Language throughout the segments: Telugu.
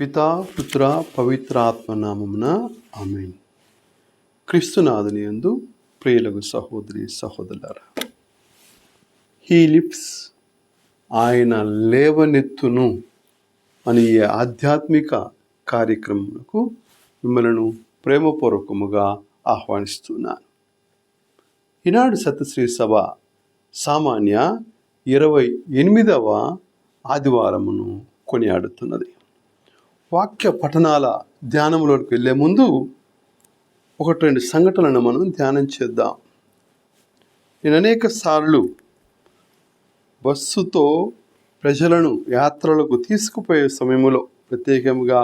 పితా పుత్ర పవిత్రాత్మ నామమున ఆమె క్రీస్తునాథుని యందు ప్రియులకు సహోదరి సహోదరులారా హీ లిప్స్ ఆయన లేవనెత్తును అని ఈ ఆధ్యాత్మిక కార్యక్రమంకు మిమ్మలను ప్రేమపూర్వకముగా ఆహ్వానిస్తున్నాను. ఈనాడు సత్యశ్రీ సభ సామాన్య ఇరవై ఎనిమిదవ ఆదివారమును కొనియాడుతున్నది. వాక్య పఠనాల ధ్యానంలోకి వెళ్ళే ముందు ఒకటి రెండు సంఘటనలను మనం ధ్యానం చేద్దాం. నేను అనేక సార్లు బస్సుతో ప్రజలను యాత్రలకు తీసుకుపోయే సమయంలో ప్రత్యేకంగా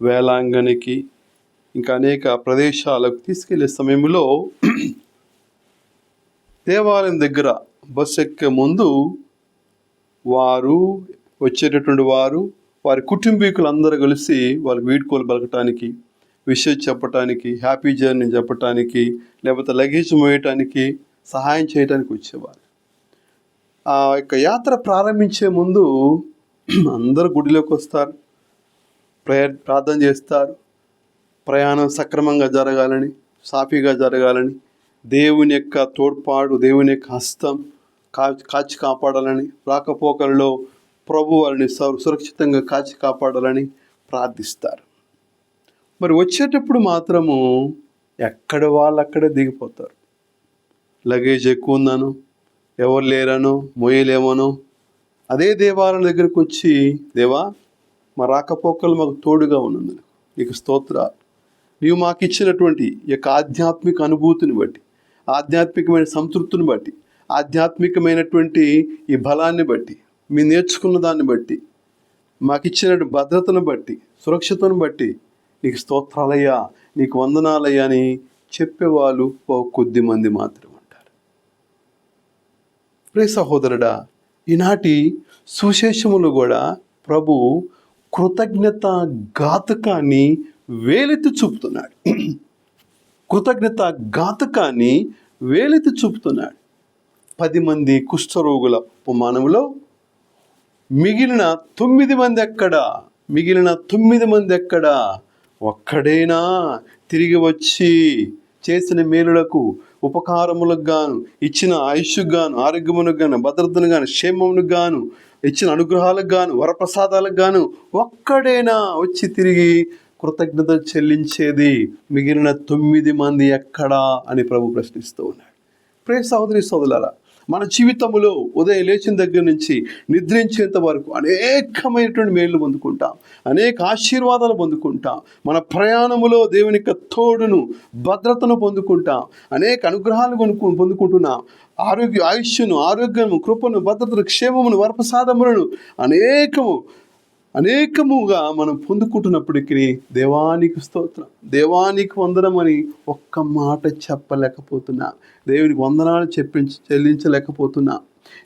వేలాంగణికి ఇంకా అనేక ప్రదేశాలకు తీసుకెళ్ళే సమయంలో దేవాలయం దగ్గర బస్సు ఎక్కే ముందు వారు వచ్చేటటువంటి వారు వారి కుటుంబీకులందరూ కలిసి వాళ్ళకి వీడ్కోలు పలకటానికి విషయం చెప్పటానికి హ్యాపీ జర్నీ చెప్పటానికి లేకపోతే లగేజ్ మోయటానికి సహాయం చేయడానికి వచ్చేవారు. ఆ యొక్క యాత్ర ప్రారంభించే ముందు అందరూ గుడిలోకి వస్తారు ప్రయర్ ప్రార్థన చేస్తారు. ప్రయాణం సక్రమంగా జరగాలని సాఫీగా జరగాలని దేవుని యొక్క తోడ్పాటు దేవుని యొక్క హస్తం కా కాచి కాపాడాలని రాకపోకలలో ప్రభు వారిని సురక్షితంగా కాచి కాపాడాలని ప్రార్థిస్తారు. మరి వచ్చేటప్పుడు మాత్రము ఎక్కడ వాళ్ళు అక్కడే దిగిపోతారు. లగేజ్ ఎక్కువ ఉందను ఎవరు లేరనో మొయ్యలేమనో అదే దేవాలయం దగ్గరకు వచ్చి దేవా మా రాకపోకలు మాకు తోడుగా ఉన్నది నీకు స్తోత్ర నీవు మాకు ఇచ్చినటువంటి ఈ యొక్క ఆధ్యాత్మిక అనుభూతిని బట్టి ఆధ్యాత్మికమైన సంతృప్తిని బట్టి ఆధ్యాత్మికమైనటువంటి ఈ బలాన్ని బట్టి మీ నేర్చుకున్న దాన్ని బట్టి మాకు ఇచ్చిన భద్రతను బట్టి సురక్షతను బట్టి నీకు స్తోత్రాలయ్యా నీకు వందనాలయ్యా అని చెప్పేవాళ్ళు ఓ కొద్ది మంది మాత్రం అంటారు ప్రే సహోదరుడా ఈనాటి సుశేషములు కూడా ప్రభు కృతజ్ఞత ఘాతకాన్ని వేలెత్తి చూపుతున్నాడు. కృతజ్ఞత ఘాతకాన్ని వేలెత్తి చూపుతున్నాడు. పది మంది కుష్ఠరోగుల ఉపమానంలో మిగిలిన తొమ్మిది మంది ఎక్కడ మిగిలిన తొమ్మిది మంది ఎక్కడ ఒక్కడైనా? తిరిగి వచ్చి చేసిన మేలులకు ఉపకారములకు గాను ఇచ్చిన ఆయుష్కు గాను ఆరోగ్యమునకు గాను భద్రతను గాను క్షేమమునకు గాను ఇచ్చిన అనుగ్రహాలకు గాను వరప్రసాదాలకు గాను ఒక్కడైనా వచ్చి తిరిగి కృతజ్ఞత చెల్లించేది మిగిలిన తొమ్మిది మంది ఎక్కడా అని ప్రభు ప్రశ్నిస్తూ ఉన్నాడు. ప్రే సహోదరి సోదరులారా మన జీవితంలో ఉదయం లేచిన దగ్గర నుంచి నిద్రించేంత వరకు అనేకమైనటువంటి మేళ్ళు పొందుకుంటాం. అనేక ఆశీర్వాదాలు పొందుకుంటాం. మన ప్రయాణములో దేవుని యొక్క తోడును భద్రతను పొందుకుంటాం. అనేక అనుగ్రహాలు కొనుక్కు పొందుకుంటున్నాం. ఆరోగ్య ఆయుష్ను ఆరోగ్యము కృపను భద్రతను క్షేమమును వరప్రసాదములను అనేకము అనేకముగా మనం పొందుకుంటున్నప్పటికీ దేవానికి స్తోత్రం దేవానికి వందనం అని ఒక్క మాట చెప్పలేకపోతున్నా. దేవునికి వందనాలు చెప్పించి చెల్లించలేకపోతున్నా.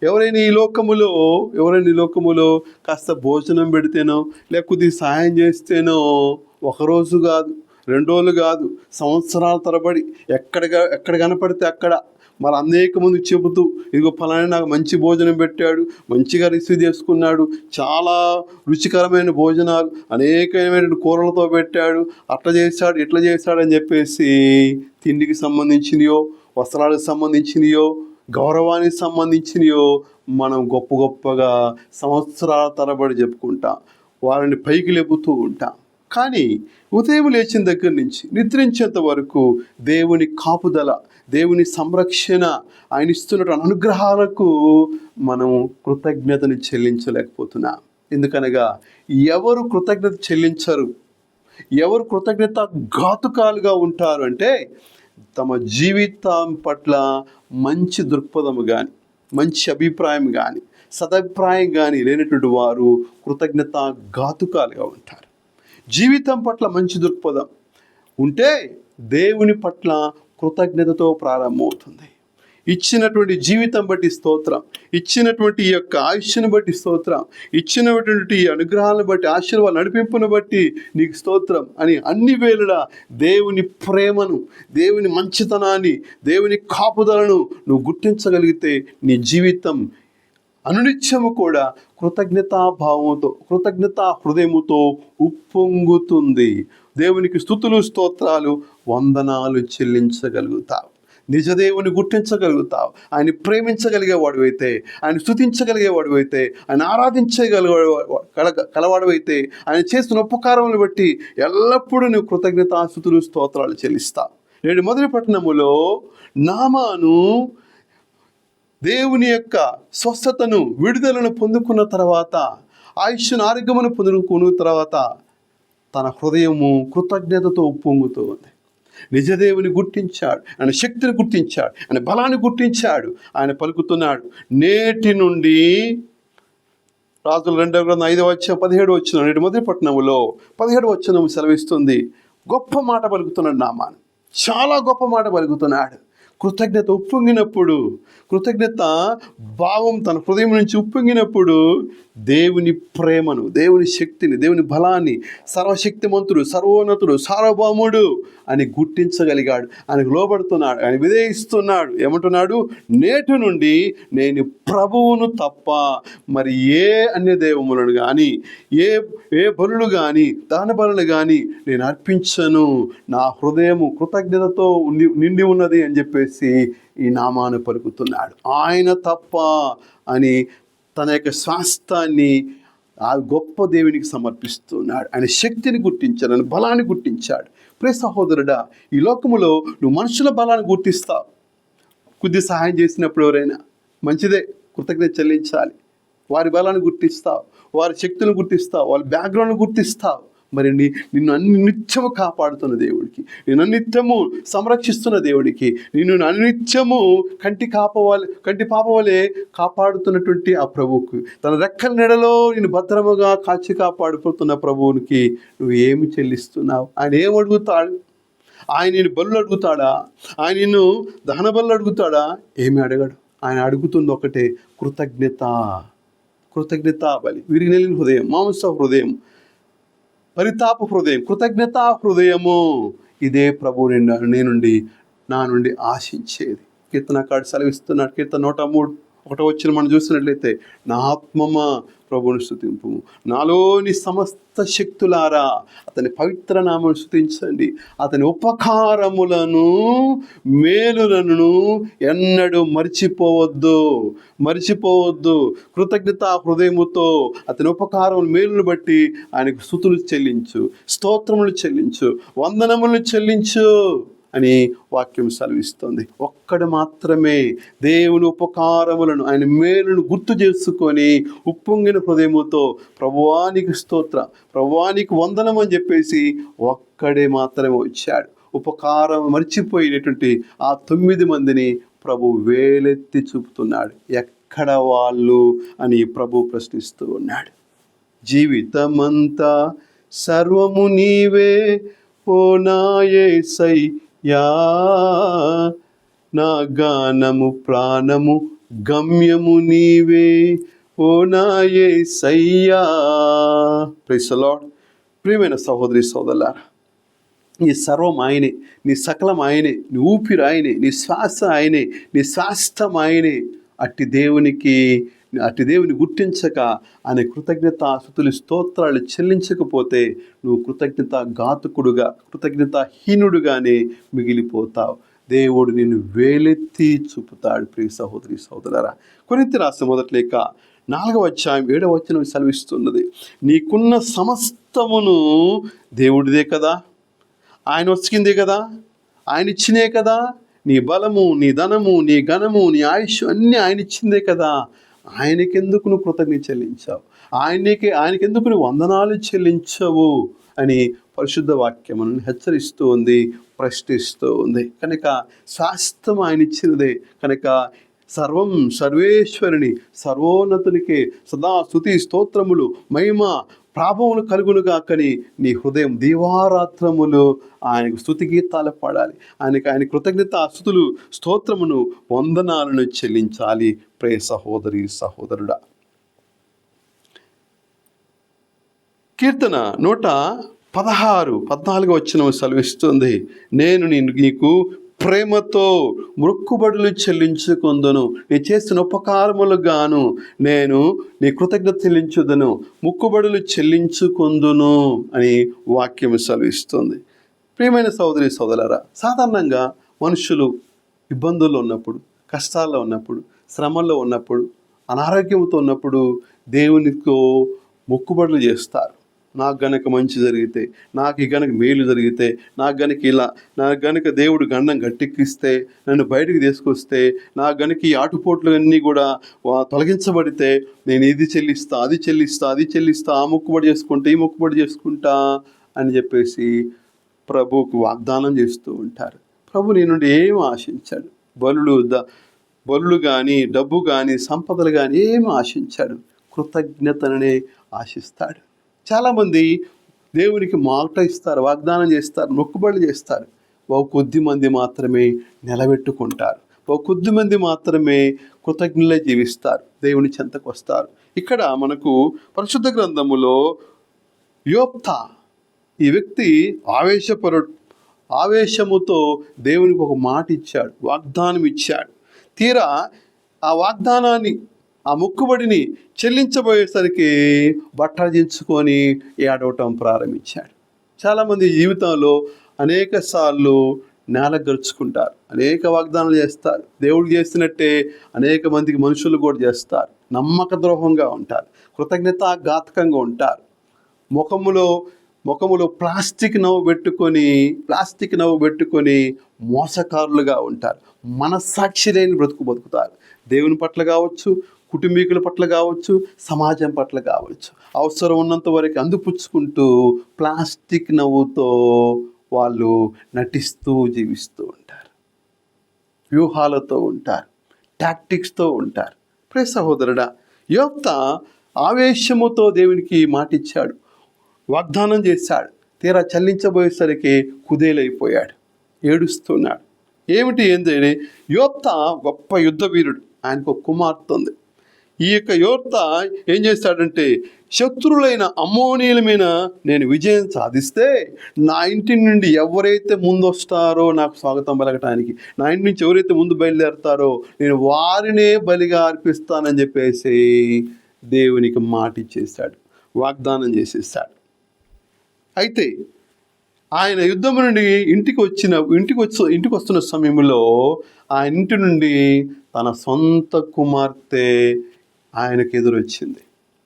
ఎవరైనా ఈ లోకములో ఎవరైనా ఈ లోకములో కాస్త భోజనం పెడితేనో లేకపోతే సాయం చేస్తేనో ఒకరోజు కాదు రెండు రోజులు కాదు సంవత్సరాల తరబడి ఎక్కడ ఎక్కడ కనపడితే అక్కడ మరి అనేక మంది చెబుతూ ఇదిగో ఫలానా నాకు మంచి భోజనం పెట్టాడు మంచిగా రిసీవ్ చేసుకున్నాడు చాలా రుచికరమైన భోజనాలు అనేకమైన కూరలతో పెట్టాడు అట్లా చేశాడు ఇట్లా చేశాడు అని చెప్పేసి తిండికి సంబంధించినయో వస్త్రాలకు సంబంధించినయో గౌరవానికి సంబంధించినయో మనం గొప్ప గొప్పగా సంవత్సరాల తరబడి చెప్పుకుంటాం వారిని పైకి లేపుతూ ఉంటాం. కానీ ఉదయం లేచిన దగ్గర నుంచి నిద్రించేంత వరకు దేవుని కాపుదల దేవుని సంరక్షణ ఆయన ఇస్తున్న అనుగ్రహాలకు మనం కృతజ్ఞతను చెల్లించలేకపోతున్నాం. ఎందుకనగా ఎవరు కృతజ్ఞత చెల్లించరు? ఎవరు కృతజ్ఞత ఘాతుకాలుగా ఉంటారు అంటే తమ జీవితం పట్ల మంచి దృక్పథము కానీ మంచి అభిప్రాయం కానీ సదభిప్రాయం కానీ లేనటువంటి వారు కృతజ్ఞత ఘాతుకాలుగా ఉంటారు. జీవితం పట్ల మంచి దృక్పథం ఉంటే దేవుని పట్ల కృతజ్ఞతతో ప్రారంభమవుతుంది. ఇచ్చినటువంటి జీవితం బట్టి స్తోత్రం ఇచ్చినటువంటి ఈ యొక్క ఆయుష్ను బట్టి స్తోత్రం ఇచ్చినటువంటి ఈ అనుగ్రహాలను బట్టి ఆశీర్వాద నడిపింపును బట్టి నీకు స్తోత్రం అని అన్ని వేళలా దేవుని ప్రేమను దేవుని మంచితనాన్ని దేవుని కాపుదలను నువ్వు గుర్తించగలిగితే నీ జీవితం అనునిత్యము కూడా కృతజ్ఞతాభావంతో కృతజ్ఞతా హృదయముతో ఉప్పొంగుతుంది. దేవునికి స్థుతులు స్తోత్రాలు వందనాలు చెల్లించగలుగుతావు. నిజదేవుని గుర్తించగలుగుతావు. ఆయన ప్రేమించగలిగేవాడివైతే ఆయన స్థుతించగలిగేవాడివైతే ఆయన ఆరాధించగలిగే కలవాడు అయితే ఆయన చేస్తున్న ఉపకారములు బట్టి ఎల్లప్పుడూ నువ్వు కృతజ్ఞతాస్థుతులు స్తోత్రాలు చెల్లిస్తావు. నేడు మొదటి పట్టణములో నామాను దేవుని యొక్క స్వస్థతను విడుదలను పొందుకున్న తర్వాత ఆయుష్ను ఆరోగ్యమును పొందుకున్న తర్వాత తన హృదయము కృతజ్ఞతతో ఉప్పొంగుతూ ఉంది. నిజదేవుని గుర్తించాడు ఆయన శక్తిని గుర్తించాడు ఆయన బలాన్ని గుర్తించాడు ఆయన పలుకుతున్నాడు. నేటి నుండి రాజుల రెండవ గ్రంథం ఐదవ వచ్చిన పదిహేడు వచ్చిన నేటి మొదటి పట్టణంలో పదిహేడు వచ్చిన సెలవిస్తుంది. గొప్ప మాట పలుకుతున్నాడు నామాను. చాలా గొప్ప మాట పలుకుతున్నాడు. కృతజ్ఞత ఉప్పొంగినప్పుడు కృతజ్ఞత భావం తన హృదయం నుంచి ఉప్పొంగినప్పుడు దేవుని ప్రేమను దేవుని శక్తిని దేవుని బలాన్ని సర్వశక్తిమంతుడు సర్వోన్నతుడు సార్వభౌముడు అని గుర్తించగలిగాడు ఆయనకు లోబడుతున్నాడు ఆయన విధేయిస్తున్నాడు. ఏమంటున్నాడు? నేటి నుండి నేను ప్రభువును తప్ప మరి ఏ అన్య దేవములను కానీ ఏ ఏ బలులు కానీ దాన బలులు కానీ నేను అర్పించను. నా హృదయము కృతజ్ఞతతో ఉండి నిండి ఉన్నది అని చెప్పేసి ఈ నామాను పలుకుతున్నాడు. ఆయన తప్ప అని తన యొక్క స్వాస్థాన్ని ఆ గొప్ప దేవునికి సమర్పిస్తున్నాడు. ఆయన శక్తిని గుర్తించాడు ఆయన బలాన్ని గుర్తించాడు. ప్రే సహోదరుడా ఈ లోకములో నువ్వు మనుషుల బలాన్ని గుర్తిస్తావు. కొద్ది సహాయం చేసినప్పుడు ఎవరైనా మంచిదే కృతజ్ఞత చెల్లించాలి. వారి బలాన్ని గుర్తిస్తావు వారి శక్తులను గుర్తిస్తావు వాళ్ళ బ్యాక్గ్రౌండ్ గుర్తిస్తావు. మరి నీ నిన్ను అన్ని నిత్యము కాపాడుతున్న దేవుడికి నిన్ను అన్నిత్యము సంరక్షిస్తున్న దేవుడికి నిన్ను అన్నిత్యము కంటి కాపవాలి కంటి పాపవలే కాపాడుతున్నటువంటి ఆ ప్రభువుకు తన రెక్కల నెడలో నేను భద్రముగా కాచి కాపాడుతున్న ప్రభువునికి నువ్వు ఏమి చెల్లిస్తున్నావు? ఆయన ఏం అడుగుతాడు? ఆయన నేను బళ్ళు అడుగుతాడా? ఆయన నిన్ను దహన బళ్ళు అడుగుతాడా? ఏమి అడగడు. ఆయన అడుగుతుంది ఒకటే కృతజ్ఞత. కృతజ్ఞత బలి విరిగినెలిన హృదయం మాంస హృదయం. పరితాప హృదయం కృతజ్ఞత హృదయము. ఇదే ప్రభు నేను నీ నుండి నా నుండి ఆశించేది. కీర్తనకాడు సెలవిస్తున్నాడు. కీర్తన నూట మూడు ఒకటో వచ్చిన మనం చూసినట్లయితే నా ఆత్మమ ప్రభుని స్థుతింపు నాలోని సమస్త శక్తులారా అతని పవిత్ర నామను స్థుతించండి అతని ఉపకారములను మేలులను ఎన్నడూ మర్చిపోవద్దు. మర్చిపోవద్దు. కృతజ్ఞత హృదయముతో అతని ఉపకారములు మేలును బట్టి ఆయనకు స్థుతులు చెల్లించు. స్తోత్రములు చెల్లించు. వందనములు చెల్లించు. అని వాక్యం సెలవిస్తుంది. ఒక్కడు మాత్రమే దేవుని ఉపకారములను ఆయన మేలును గుర్తు చేసుకొని ఉప్పొంగిన హృదయముతో ప్రభువానికి స్తోత్ర ప్రభువానికి వందనం అని చెప్పేసి ఒక్కడే మాత్రమే వచ్చాడు. ఉపకారం మర్చిపోయినటువంటి ఆ తొమ్మిది మందిని ప్రభు వేలెత్తి చూపుతున్నాడు. ఎక్కడ వాళ్ళు అని ప్రభు ప్రశ్నిస్తూ ఉన్నాడు. జీవితమంతా సర్వము నీవే ఓ నాయసై యా నా గానము ప్రాణము గమ్యము నీవే. ఓ నాయసయ్యా ప్రైసలాడ్ ప్రియమైన సహోదరి సోదరులారా నీ సర్వం ఆయనే నీ సకలం ఆయనే నీ ఊపిరి ఆయనే నీ శ్వాస ఆయనే నీ స్వాస్థం ఆయనే. అట్టి దేవునికి అట్టి దేవుని గుర్తించక ఆయన కృతజ్ఞత స్థుతులు స్తోత్రాలు చెల్లించకపోతే నువ్వు కృతజ్ఞత ఘాతకుడుగా కృతజ్ఞత హీనుడుగానే మిగిలిపోతావు. దేవుడు నిన్ను వేలెత్తి చూపుతాడు ప్రియ సహోదరి సహోదరరా కొరింత రాష్ట్ర మొదట్లేక నాలుగవ అధ్యాయం ఏడవ వచనం సెలవిస్తున్నది. నీకున్న సమస్తమును దేవుడిదే కదా? ఆయన వచ్చిందే కదా? ఆయన ఇచ్చినే కదా? నీ బలము నీ ధనము నీ ఘనము నీ ఆయుష్ అన్నీ ఆయన ఇచ్చిందే కదా? ఆయనకెందుకు నువ్వు కృతజ్ఞత చెల్లించావు? ఆయనకి ఆయనకెందుకు నువ్వు వందనాలు చెల్లించవు? అని పరిశుద్ధ వాక్యం మనల్ని హెచ్చరిస్తూ ఉంది ప్రశ్నిస్తూ ఉంది. కనుక శాస్త్రం ఆయన ఇచ్చినదే. కనుక సర్వం సర్వేశ్వరుని సర్వోన్నతునికి సదా స్థుతి స్తోత్రములు మహిమ ప్రాభములు కలుగునుగా కని నీ హృదయం దీవారాత్రములు ఆయనకు స్థుతి గీతాలు పాడాలి. ఆయనకు ఆయన కృతజ్ఞత స్థుతులు స్తోత్రమును వందనాలను చెల్లించాలి. ప్రే సహోదరి సహోదరుడా. కీర్తన నూట పదహారు పద్నాలుగు వచ్చిన సెలవిస్తుంది. నేను నిన్ను నీకు ప్రేమతో మొక్కుబడులు చెల్లించుకుందును. నీ చేసిన ఉపకారములు గాను నేను నీ కృతజ్ఞత చెల్లించుదను. మొక్కుబడులు చెల్లించుకుందును అని వాక్యం సెలవిస్తుంది. ప్రియమైన సోదరి సోదరరా సాధారణంగా మనుషులు ఇబ్బందుల్లో ఉన్నప్పుడు కష్టాల్లో ఉన్నప్పుడు శ్రమల్లో ఉన్నప్పుడు అనారోగ్యంతో ఉన్నప్పుడు దేవునితో మొక్కుబడులు చేస్తారు. నాకు గనక మంచి జరిగితే నాకు ఈ గనక మేలు జరిగితే నాకు గనక ఇలా నాకు గనక దేవుడు గండం గట్టెక్కిస్తే నన్ను బయటికి తీసుకొస్తే నాకు గనక ఈ ఆటుపోట్లన్నీ కూడా తొలగించబడితే నేను ఇది చెల్లిస్తా అది చెల్లిస్తా అది చెల్లిస్తా ఆ మొక్కుబడి చేసుకుంటా ఈ మొక్కుబడి చేసుకుంటా అని చెప్పేసి ప్రభువుకు వాగ్దానం చేస్తూ ఉంటారు. ప్రభు నేను నుండి ఏం ఆశించాడు? బలులు ద బలులు కానీ డబ్బు కానీ సంపదలు కానీ ఏం ఆశించాడు? కృతజ్ఞతననే ఆశిస్తాడు. చాలామంది దేవునికి మాట ఇస్తారు వాగ్దానం చేస్తారు మొక్కుబడులు చేస్తారు. ఒక కొద్ది మంది మాత్రమే నిలబెట్టుకుంటారు. ఓ కొద్ది మంది మాత్రమే కృతజ్ఞులే జీవిస్తారు దేవుని చెంతకు వస్తారు. ఇక్కడ మనకు పరిశుద్ధ గ్రంథములో యోప్త ఈ వ్యక్తి ఆవేశపరు ఆవేశముతో దేవునికి ఒక మాట ఇచ్చాడు వాగ్దానం ఇచ్చాడు. తీరా ఆ వాగ్దానాన్ని ఆ మొక్కుబడిని చెల్లించబోయేసరికి బట్టలు దించుకొని ఏడవటం ప్రారంభించాడు. చాలామంది జీవితంలో అనేక సార్లు నేల గరుచుకుంటారు. అనేక వాగ్దానాలు చేస్తారు. దేవుడు చేసినట్టే అనేక మందికి మనుషులు కూడా చేస్తారు. నమ్మక ద్రోహంగా ఉంటారు. కృతజ్ఞతాఘాతకంగా ఉంటారు. ముఖములో ముఖములో ప్లాస్టిక్ నవ్వు పెట్టుకొని ప్లాస్టిక్ నవ్వు పెట్టుకొని మోసకారులుగా ఉంటారు. మనస్సాక్షి లేని బ్రతుకు బతుకుతారు. దేవుని పట్ల కావచ్చు కుటుంబీకుల పట్ల కావచ్చు సమాజం పట్ల కావచ్చు. అవసరం ఉన్నంత వరకు అందిపుచ్చుకుంటూ ప్లాస్టిక్ నవ్వుతో వాళ్ళు నటిస్తూ జీవిస్తూ ఉంటారు. వ్యూహాలతో ఉంటారు. టాక్టిక్స్తో ఉంటారు. ప్రే సహోదరుడా యోక్త ఆవేశముతో దేవునికి మాటిచ్చాడు. వాగ్దానం చేశాడు. తీరా చల్లించబోయేసరికి కుదేలైపోయాడు. ఏడుస్తున్నాడు. ఏమిటి ఏంటంటే యోప్త గొప్ప యుద్ధ వీరుడు. ఆయనకు ఒక కుమార్తె ఉంది. ఈ యొక్క యువత ఏం చేస్తాడంటే శత్రువులైన అమ్మోనీల మీద నేను విజయం సాధిస్తే నా ఇంటి నుండి ఎవరైతే ముందు వస్తారో నాకు స్వాగతం పలకటానికి నా ఇంటి నుంచి ఎవరైతే ముందు బయలుదేరుతారో నేను వారినే బలిగా అర్పిస్తానని చెప్పేసి దేవునికి మాట ఇచ్చేస్తాడు వాగ్దానం చేసేస్తాడు అయితే ఆయన యుద్ధం నుండి ఇంటికి వచ్చిన ఇంటికి వచ్చి ఇంటికి వస్తున్న సమయంలో ఆ ఇంటి నుండి తన సొంత కుమార్తె ఆయనకు ఎదురొచ్చింది.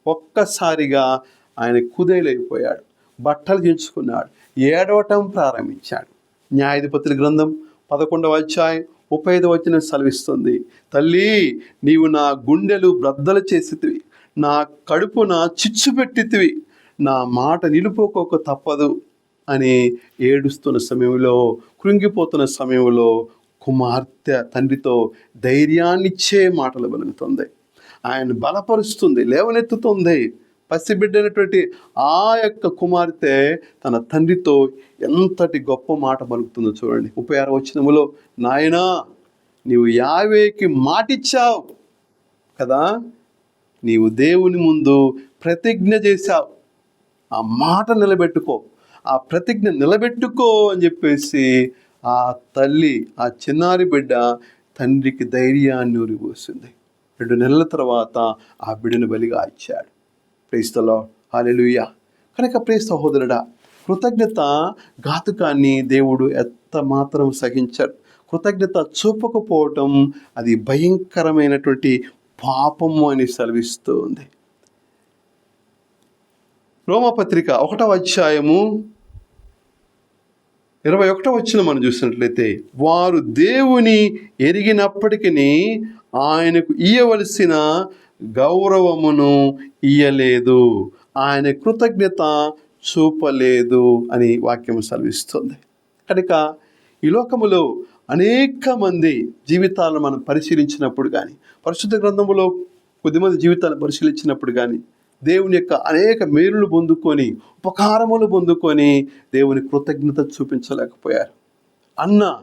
ఒక్కసారిగా ఆయన కుదేలైపోయాడు. బట్టలు దించుకున్నాడు ఏడవటం ప్రారంభించాడు. న్యాయాధిపతుల గ్రంథం పదకొండవ అధ్యాయం ముప్పై ఐదు వచ్చిన సెలవిస్తుంది. తల్లి నీవు నా గుండెలు బ్రద్దలు చేసితివి. నా కడుపున చిచ్చు పెట్టితివి. నా మాట నిలుపుకోక తప్పదు అని ఏడుస్తున్న సమయంలో కృంగిపోతున్న సమయంలో కుమార్తె తండ్రితో ధైర్యాన్నిచ్చే మాటలు వెలుగుతుంది. ఆయన బలపరుస్తుంది లేవనెత్తుతుంది. పసిబిడ్డైనటువంటి ఆ యొక్క కుమార్తె తన తండ్రితో ఎంతటి గొప్ప మాట పలుకుతుందో చూడండి. ముప్పై ఆరు వచ్చినములో నాయనా నీవు యావేకి మాటిచ్చావు కదా? నీవు దేవుని ముందు ప్రతిజ్ఞ చేశావు. ఆ మాట నిలబెట్టుకో ఆ ప్రతిజ్ఞ నిలబెట్టుకో అని చెప్పేసి ఆ తల్లి ఆ చిన్నారి బిడ్డ తండ్రికి ధైర్యాన్ని ఉరిపోసింది రెండు నెలల తర్వాత ఆ బిడ్డను బలిగా ఇచ్చాడు. ప్రేస్తలో హాలెలుయ్య కనుక ప్రే సహోదరుడా కృతజ్ఞత ఘాతుకాన్ని దేవుడు ఎంత మాత్రం సహించాడు. కృతజ్ఞత చూపకపోవటం అది భయంకరమైనటువంటి పాపము అని సెలవిస్తూ ఉంది. రోమపత్రిక ఒకటవ అధ్యాయము ఇరవై ఒకటో వచ్చిన మనం చూసినట్లయితే వారు దేవుని ఎరిగినప్పటికీ ఆయనకు ఇయ్యవలసిన గౌరవమును ఇయ్యలేదు. ఆయన కృతజ్ఞత చూపలేదు అని వాక్యం సెలవిస్తుంది. కనుక ఈ లోకములో అనేక మంది జీవితాలను మనం పరిశీలించినప్పుడు కానీ పరిశుద్ధ గ్రంథములో కొద్దిమంది జీవితాలను పరిశీలించినప్పుడు కానీ దేవుని యొక్క అనేక మేలులు పొందుకొని ఉపకారములు పొందుకొని దేవుని కృతజ్ఞత చూపించలేకపోయారు. అన్న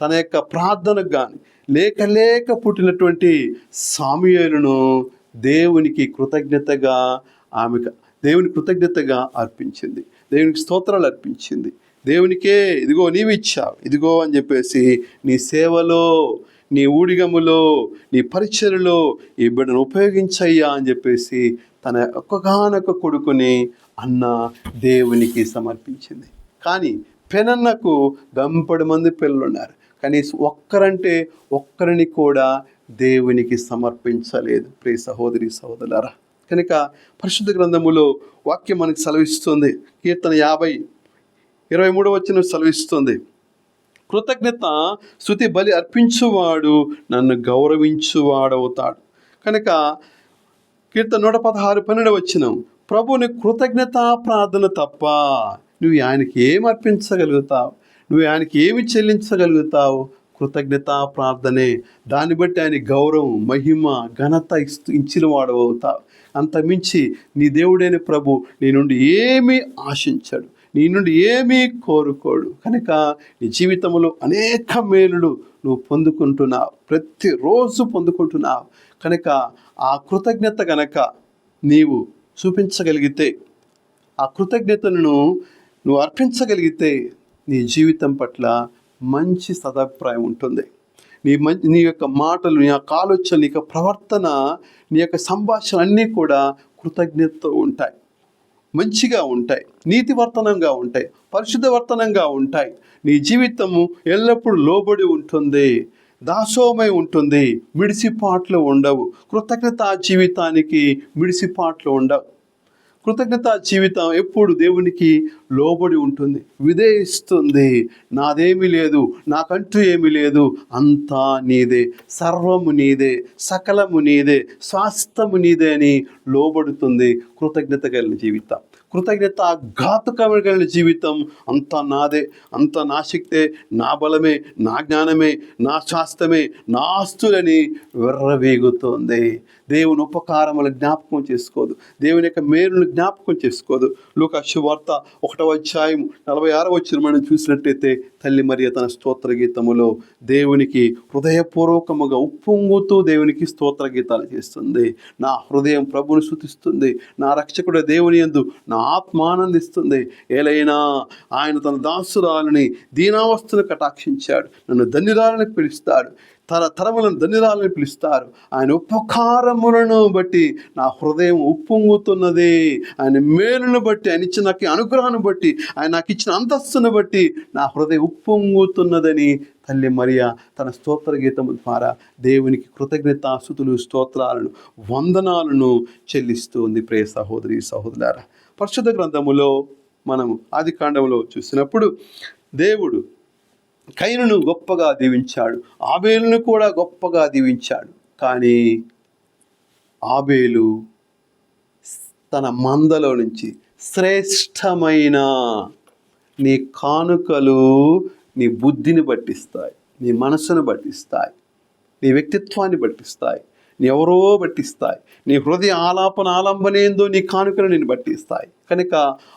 తన యొక్క ప్రార్థనకు కానీ లేక లేక పుట్టినటువంటి సామ్యులను దేవునికి కృతజ్ఞతగా ఆమెకు దేవుని కృతజ్ఞతగా అర్పించింది. దేవునికి స్తోత్రాలు అర్పించింది. దేవునికే ఇదిగో నీవు ఇచ్చావు. ఇదిగో అని చెప్పేసి నీ సేవలో నీ ఊడిగములో నీ పరిచయలో ఈ బిడ్డను ఉపయోగించయ్యా అని చెప్పేసి తన ఒక్కగానొక్క కొడుకుని అన్న దేవునికి సమర్పించింది. కానీ పెనన్నకు గంపడి మంది పిల్లలు ఉన్నారు కనీసం ఒక్కరంటే ఒక్కరిని కూడా దేవునికి సమర్పించలేదు. ప్రియ సహోదరి సహోదరులారా కనుక పరిశుద్ధ గ్రంథములో వాక్యం మనకి సెలవిస్తుంది. కీర్తన యాభై ఇరవై మూడవ వచ్చిన సెలవిస్తుంది. కృతజ్ఞత శృతి బలి అర్పించువాడు నన్ను గౌరవించువాడవుతాడు. కనుక కీర్తన నూట పదహారు పన్నెండు వచ్చిన ప్రభుని కృతజ్ఞతా ప్రార్థన తప్ప నువ్వు ఆయనకి ఏం అర్పించగలుగుతావు? నువ్వు ఆయనకి ఏమి చెల్లించగలుగుతావు? కృతజ్ఞత ప్రార్థనే. దాన్ని బట్టి ఆయన గౌరవం మహిమ ఘనత ఇస్తూ ఇచ్చిన వాడు అవుతావు. అంత మించి నీ దేవుడైన ప్రభు నీ నుండి ఏమీ ఆశించాడు. నీ నుండి ఏమీ కోరుకోడు. కనుక నీ జీవితంలో అనేక మేలులు నువ్వు పొందుకుంటున్నావు. ప్రతిరోజు పొందుకుంటున్నావు. కనుక ఆ కృతజ్ఞత గనక నీవు చూపించగలిగితే ఆ కృతజ్ఞతను నువ్వు అర్పించగలిగితే నీ జీవితం పట్ల మంచి సదాభిప్రాయం ఉంటుంది. నీ మంచి నీ యొక్క మాటలు నీ యొక్క ఆలోచనలు నీ యొక్క ప్రవర్తన నీ యొక్క సంభాషణ అన్నీ కూడా కృతజ్ఞతతో ఉంటాయి. మంచిగా ఉంటాయి. నీతి వర్తనంగా ఉంటాయి. పరిశుద్ధవర్తనంగా ఉంటాయి. నీ జీవితము ఎల్లప్పుడూ లోబడి ఉంటుంది. దాసోమై ఉంటుంది. మిడిసిపాట్లు ఉండవు. కృతజ్ఞత జీవితానికి మిడిసిపాట్లు ఉండవు. కృతజ్ఞత జీవితం ఎప్పుడు దేవునికి లోబడి ఉంటుంది. విధేయిస్తుంది. నాదేమీ లేదు. నాకంటూ ఏమీ లేదు. అంతా నీదే. సర్వము నీదే. సకలము నీదే. స్వాస్థము నీదే అని లోబడుతుంది. కృతజ్ఞత కలిగిన జీవితం. కృతజ్ఞత ఘాతుకమైన జీవితం. అంతా నాదే అంత నా శక్తే నా బలమే నా జ్ఞానమే నా శాస్త్రమే నా ఆస్తులని విర్రవేగుతోంది. దేవుని ఉపకారములు జ్ఞాపకం చేసుకోదు. దేవుని యొక్క మేలును జ్ఞాపకం చేసుకోదు. లోక శువార్త ఒకటవ అధ్యాయం నలభై ఆరవ వచ్చిన మనం చూసినట్టయితే తల్లి మరియ తన స్తోత్ర గీతములో దేవునికి హృదయపూర్వకముగా ఉప్పొంగుతూ దేవునికి స్తోత్ర గీతాలు చేస్తుంది. నా హృదయం ప్రభుని శుతిస్తుంది నా రక్షకుడు దేవుని యందు నా ఆత్మ ఆనందిస్తుంది. ఏలైనా ఆయన తన దాసురాలని దీనావస్థను కటాక్షించాడు. నన్ను ధన్యురాలని పిలుస్తాడు. తన తరములను ధన్యురాలని పిలుస్తారు. ఆయన ఉపకారములను బట్టి నా హృదయం ఉప్పొంగుతున్నది. ఆయన మేలును బట్టి ఆయన ఇచ్చిన నాకు అనుగ్రహాన్ని బట్టి ఆయన నాకు ఇచ్చిన అంతస్తును బట్టి నా హృదయం ఉప్పొంగుతున్నదని తల్లి మరియా తన స్తోత్ర గీతము ద్వారా దేవునికి కృతజ్ఞతాస్తుతులు స్తోత్రాలను వందనాలను చెల్లిస్తూ ఉంది సహోదరి సహోదరులారా. పరిశుద్ధ గ్రంథములో మనం ఆది కాండంలో చూసినప్పుడు దేవుడు కైనును గొప్పగా దీవించాడు. ఆబేలును కూడా గొప్పగా దీవించాడు. కానీ ఆబేలు తన మందలో నుంచి శ్రేష్టమైన నీ కానుకలు నీ బుద్ధిని పట్టిస్తాయి నీ మనసును పట్టిస్తాయి నీ వ్యక్తిత్వాన్ని పట్టిస్తాయి నీ ఎవరో బట్టిస్తాయి. నీ హృదయ ఆలాపన ఆలంబనేందో నీ కానుకలు నేను బట్టిస్తాయి. కనుక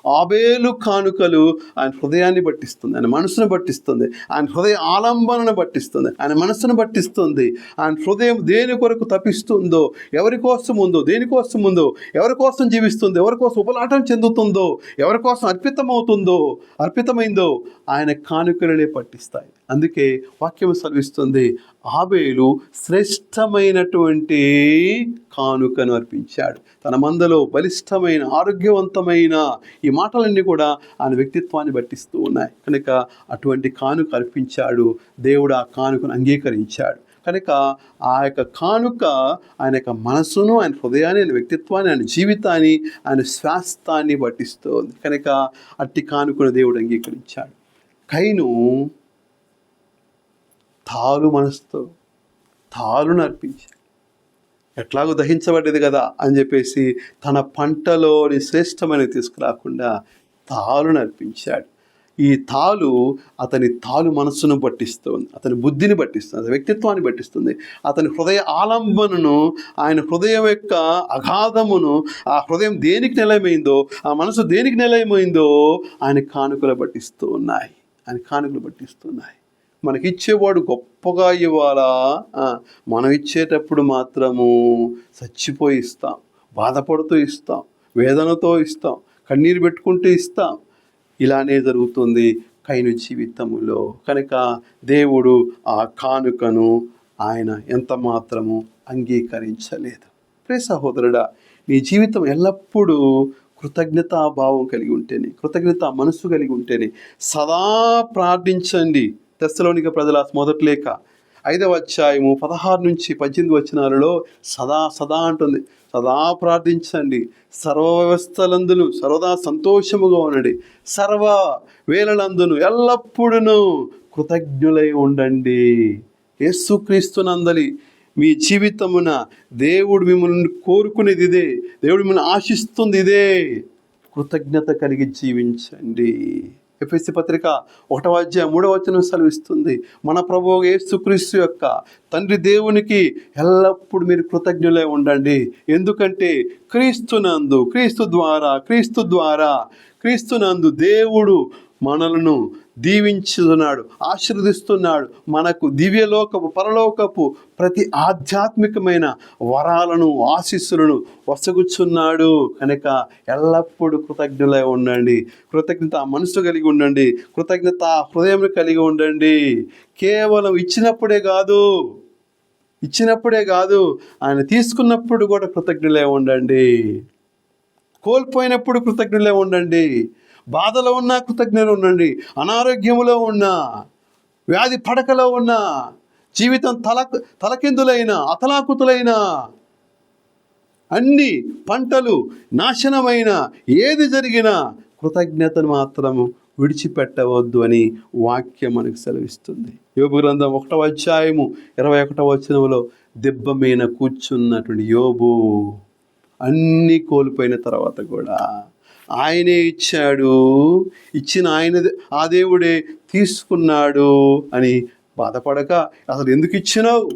ఆబేలు కానుకలు ఆయన హృదయాన్ని పట్టిస్తుంది ఆయన మనసును పట్టిస్తుంది ఆయన హృదయ ఆలంబనను పట్టిస్తుంది ఆయన మనసును పట్టిస్తుంది ఆయన హృదయం దేని కొరకు తప్పిస్తుందో ఎవరి కోసం ఉందో దేనికోసం ఉందో ఎవరి కోసం జీవిస్తుందో ఎవరి కోసం ఉపలాటం చెందుతుందో ఎవరి కోసం అర్పితమవుతుందో అర్పితమైందో ఆయన కానుకలనే పట్టిస్తాయి. అందుకే వాక్యం సెలవిస్తుంది ఆబేలు శ్రేష్టమైనటువంటి కానుకను అర్పించాడు. తన మందలో బలిష్టమైన ఆరోగ్యవంతమైన ఈ మాటలన్నీ కూడా ఆయన వ్యక్తిత్వాన్ని బట్టిస్తూ ఉన్నాయి. కనుక అటువంటి కానుక అర్పించాడు. దేవుడు ఆ కానుకను అంగీకరించాడు. కనుక ఆ యొక్క కానుక ఆయన యొక్క మనసును ఆయన హృదయాన్ని ఆయన వ్యక్తిత్వాన్ని ఆయన జీవితాన్ని ఆయన శ్వాస్తాన్ని పట్టిస్తుంది. కనుక అట్టి కానుకను దేవుడు అంగీకరించాడు. కైను తాలు మనసుతో తాలును అర్పించాడు. ఎట్లాగో దహించబడ్డది కదా అని చెప్పేసి తన పంటలోని శ్రేష్టమైన తీసుకురాకుండా తాలును అర్పించాడు. ఈ తాలు అతని తాలు మనస్సును పట్టిస్తుంది అతని బుద్ధిని పట్టిస్తుంది అతని వ్యక్తిత్వాన్ని పట్టిస్తుంది. అతని హృదయ ఆలంబనను ఆయన హృదయం యొక్క అగాధమును ఆ హృదయం దేనికి నిలయమైందో ఆ మనసు దేనికి నిలయమైందో ఆయన కానుకలు పట్టిస్తూ ఉన్నాయి. ఆయన కానుకలు పట్టిస్తున్నాయి మనకిచ్చేవాడు గొప్పగా ఇవ్వాలా? మనం ఇచ్చేటప్పుడు మాత్రము చచ్చిపోయి ఇస్తాం బాధపడుతూ ఇస్తాం వేదనతో ఇస్తాం కన్నీరు పెట్టుకుంటూ ఇస్తాం. ఇలానే జరుగుతుంది కైను జీవితములో. కనుక దేవుడు ఆ కానుకను ఆయన ఎంత మాత్రము అంగీకరించలేదు. ప్రే సహోదరుడా నీ జీవితం ఎల్లప్పుడూ కృతజ్ఞతాభావం కలిగి ఉంటేనే కృతజ్ఞత మనసు కలిగి ఉంటేనే సదా ప్రార్థించండి. తెస్సలోనిక ప్రజల మొదటి లేఖ ఐదవ అధ్యాయము పదహారు నుంచి పద్దెనిమిది వచనాలలో సదా సదా అంటుంది. సదా ప్రార్థించండి. సర్వ వ్యవస్థలందును సర్వదా సంతోషముగా ఉండండి. సర్వ వేలలందును ఎల్లప్పుడూ కృతజ్ఞులై ఉండండి. యేసుక్రీస్తునందలి మీ జీవితమున దేవుడు మిమ్మల్ని కోరుకునేది ఇదే. దేవుడు మిమ్మల్ని ఆశిస్తుంది ఇదే. కృతజ్ఞత కలిగి జీవించండి. ఎఫ్ఎస్సి పత్రిక ఒకటవ అధ్యాయం మూడవ వచనం సెలవిస్తుంది. మన ప్రభు యేసుక్రీస్తు యొక్క తండ్రి దేవునికి ఎల్లప్పుడూ మీరు కృతజ్ఞులై ఉండండి. ఎందుకంటే క్రీస్తునందు క్రీస్తు ద్వారా క్రీస్తు ద్వారా క్రీస్తునందు దేవుడు మనలను దీవించుతున్నాడు ఆశీర్వదిస్తున్నాడు. మనకు దివ్యలోకపు పరలోకపు ప్రతి ఆధ్యాత్మికమైన వరాలను ఆశీస్సులను వసగుచ్చున్నాడు. కనుక ఎల్లప్పుడూ కృతజ్ఞులై ఉండండి. కృతజ్ఞత మనసు కలిగి ఉండండి. కృతజ్ఞత హృదయం కలిగి ఉండండి. కేవలం ఇచ్చినప్పుడే కాదు ఇచ్చినప్పుడే కాదు ఆయన తీసుకున్నప్పుడు కూడా కృతజ్ఞులై ఉండండి. కోల్పోయినప్పుడు కృతజ్ఞులే ఉండండి. బాధలో ఉన్నా కృతజ్ఞులు ఉండండి. అనారోగ్యములో ఉన్నా వ్యాధి పడకలో ఉన్నా జీవితం తల తలకిందులైన అతలాకుతులైన అన్ని పంటలు నాశనమైన ఏది జరిగినా కృతజ్ఞతను మాత్రము విడిచిపెట్టవద్దు అని వాక్యం మనకు సెలవిస్తుంది. యోబు గ్రంథం ఒకటవ అధ్యాయము ఇరవై ఒకటవ వచనంలో దెబ్బ మీద కూర్చున్నటువంటి యోబు అన్నీ కోల్పోయిన తర్వాత కూడా ఆయనే ఇచ్చాడు. ఇచ్చిన ఆయన ఆ దేవుడే తీసుకున్నాడు అని బాధపడక అసలు ఎందుకు ఇచ్చినావు?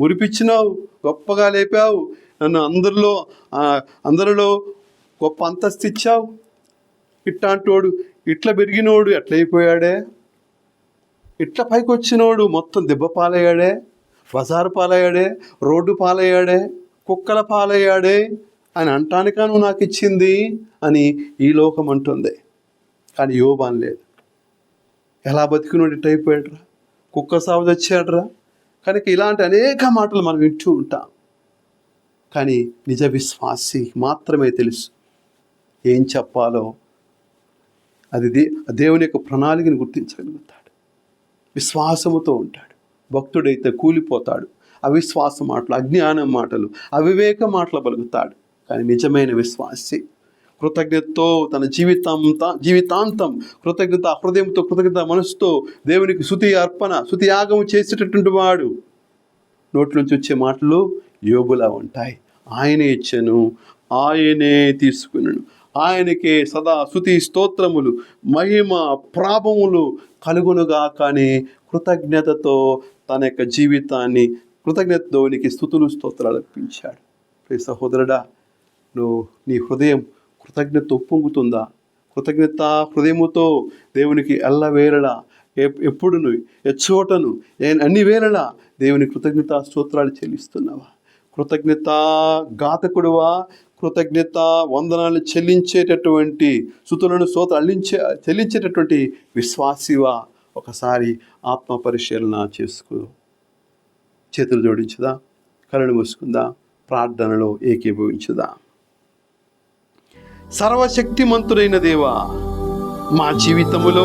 ఉరిపిచ్చినావు గొప్పగా లేపావు? నన్ను అందరిలో అందరిలో గొప్ప అంతస్తు ఇచ్చావు? ఇట్లాంటోడు ఇట్లా పెరిగినోడు ఎట్లయిపోయాడే? ఇట్లా పైకి వచ్చినోడు మొత్తం దెబ్బ పాలయ్యాడే? బజారు పాలయ్యాడే? రోడ్డు పాలయ్యాడే? కుక్కల పాలయ్యాడే? అని అంటానికా నువ్వు నాకు ఇచ్చింది అని ఈ లోకం అంటుంది. కానీ యోబాన్ లేదు. ఎలా బతికినోడు అయిపోయాడరా? కుక్క సాగు తెచ్చాడురా? కనుక ఇలాంటి అనేక మాటలు మనం వింటూ ఉంటాం. కానీ నిజ విశ్వాసి మాత్రమే తెలుసు. ఏం చెప్పాలో అది దే దేవుని యొక్క ప్రణాళికను గుర్తించగలుగుతాడు. విశ్వాసముతో ఉంటాడు. భక్తుడైతే కూలిపోతాడు. అవిశ్వాస మాటలు అజ్ఞానం మాటలు అవివేక మాటలు పలుకుతాడు. కానీ నిజమైన విశ్వాసి. కృతజ్ఞతతో తన జీవితాంత జీవితాంతం కృతజ్ఞత హృదయంతో కృతజ్ఞత మనసుతో దేవునికి శృతి అర్పణ శృతి యాగం చేసేటటువంటి వాడు. నోటి నుంచి వచ్చే మాటలు యోగులా ఉంటాయి. ఆయనే ఇచ్చెను ఆయనే తీసుకున్నాను ఆయనకే సదా శృతి స్తోత్రములు మహిమ ప్రాభములు కలుగునుగా కానీ కృతజ్ఞతతో తన యొక్క జీవితాన్ని కృతజ్ఞత దేవునికి స్థుతులు స్తోత్రాలు అర్పించాడు. ప్రియ సహోదరుడా నువ్వు నీ హృదయం కృతజ్ఞత ఉప్పొంగుతుందా కృతజ్ఞత హృదయముతో దేవునికి ఎల్లవేళలా ఎప్- ఎప్పుడును ఎచ్చోటను నేను అన్ని వేళలా దేవుని కృతజ్ఞత స్తోత్రాలు చెల్లిస్తున్నావా? కృతజ్ఞత ఘాతకుడువా? కృతజ్ఞత వందనాలు చెల్లించేటటువంటి సుతులను స్తోత్ర అల్లించే చెల్లించేటటువంటి విశ్వాసివా? ఒకసారి ఆత్మ పరిశీలన చేసుకో చేతులు జోడించుదా? కళ్ళు మూసుకుందా? ప్రార్థనలో ఏకీభవించుదా? సర్వశక్తిమంతుడైన దేవా మా జీవితములో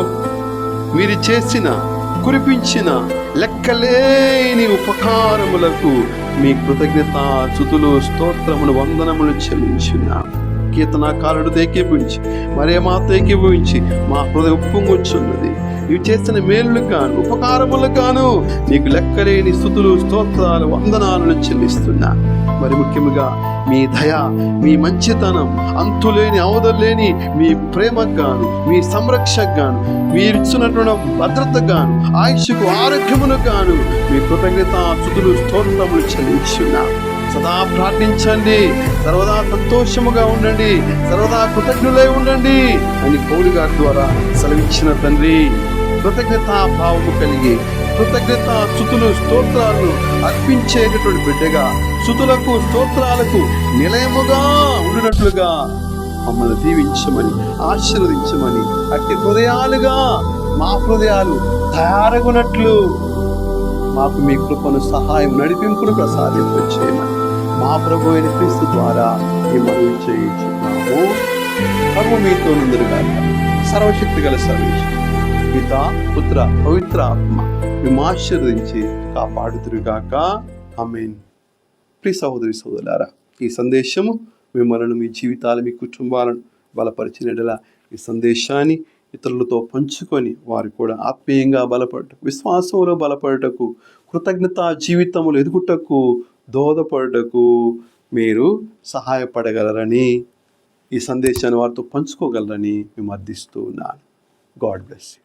మీరు చేసిన కురిపించిన లెక్కలేని ఉపకారములకు మీ కృతజ్ఞత చుతులు స్తోత్రములు వందనములు చెల్లించున్నాము. కీర్తనాకారుడు ఏకీభవించి మరే మాతో ఏకీభవించి మా హృదయ ఉప్పొంగొచ్చున్నది నీవు చేసిన మేలులు కాను ఉపకారములు కాను నీకు లెక్కలేని స్థుతులు స్తోత్రాలు వందనాలను చెల్లిస్తున్నా. మరి ముఖ్యముగా మీ దయ మీ మంచితనం అంతులేని అవధులేని మీ ప్రేమకు గాను మీ సంరక్షకు గాను మీరు ఇచ్చినటువంటి భద్రత గాను ఆయుష్కు ఆరోగ్యమును గాను మీ కృతజ్ఞత స్థుతులు స్తోత్రములు చెల్లించున్నా. సదా ప్రార్థించండి. సర్వదా సంతోషముగా ఉండండి. సర్వదా కృతజ్ఞులై ఉండండి. అని పౌరు గారి ద్వారా సెలవిచ్చిన తండ్రి కృతజ్ఞత భావము కలిగి కృతజ్ఞత స్థుతులు స్తోత్రాలను అర్పించేటటువంటి బిడ్డగా స్థుతులకు స్తోత్రాలకు నిలయముగా ఉండినట్లుగా మమ్మల్ని దీవించమని ఆశీర్వదించమని అట్టి హృదయాలుగా మా హృదయాలు తయారగునట్లు మాకు మీ కృపను సహాయం నడిపింపును ప్రసాదింపచేయమని మా ప్రభు అయిన క్రీస్తు ద్వారా ఈ మనవి చేయించున్నాము ప్రభు మీతో నుందురుగా సర్వశక్తి గల సర్వేశ్వరుడు పిత పుత్ర పవిత్ర ఆత్మ మేము ఆశీర్వదించి కాపాడుతురుగాక ఆమెన్. ప్రియ సహోదరి సోదరులారా ఈ సందేశము మిమ్మల్ని మీ జీవితాలు మీ కుటుంబాలను బలపరిచినట్లా ఈ సందేశాన్ని ఇతరులతో పంచుకొని వారు కూడా ఆత్మీయంగా బలపడటకు విశ్వాసంలో బలపడటకు కృతజ్ఞత జీవితములు ఎదుగుటకు దోహదపడటకు మీరు సహాయపడగలరని ఈ సందేశాన్ని వారితో పంచుకోగలరని మేము అర్థిస్తూ ఉన్నాను గాడ్ బ్లెస్ యూ.